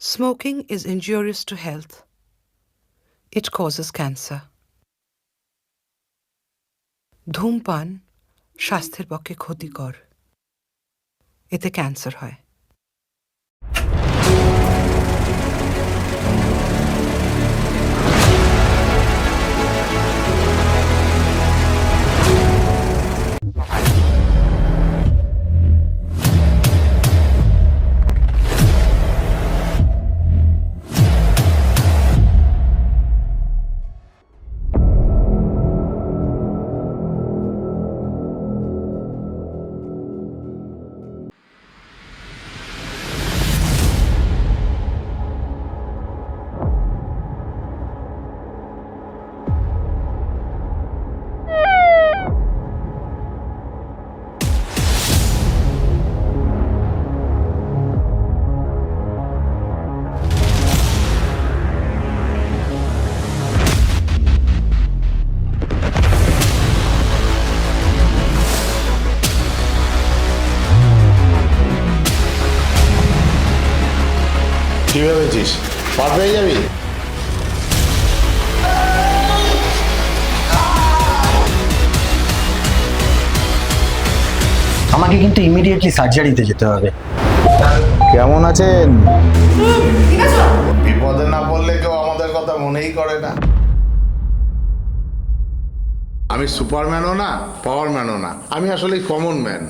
Smoking is injurious to health. It causes cancer. ধূমপান স্বাস্থ্যের পক্ষে ক্ষতিকর এতে ক্যান্সার হয় কি ভেবেছিস পার পেয়ে যাবি? আমাকে কিন্তু ইমিডিয়েটলি সার্জারিতে যেতে হবে। কেমন আছেন? বিপদে না পড়লে কেউ আমাদের কথা মনেই করে না। আমি সুপারম্যানও না পাওয়ারম্যানও না। আমি আসলে কমন ম্যান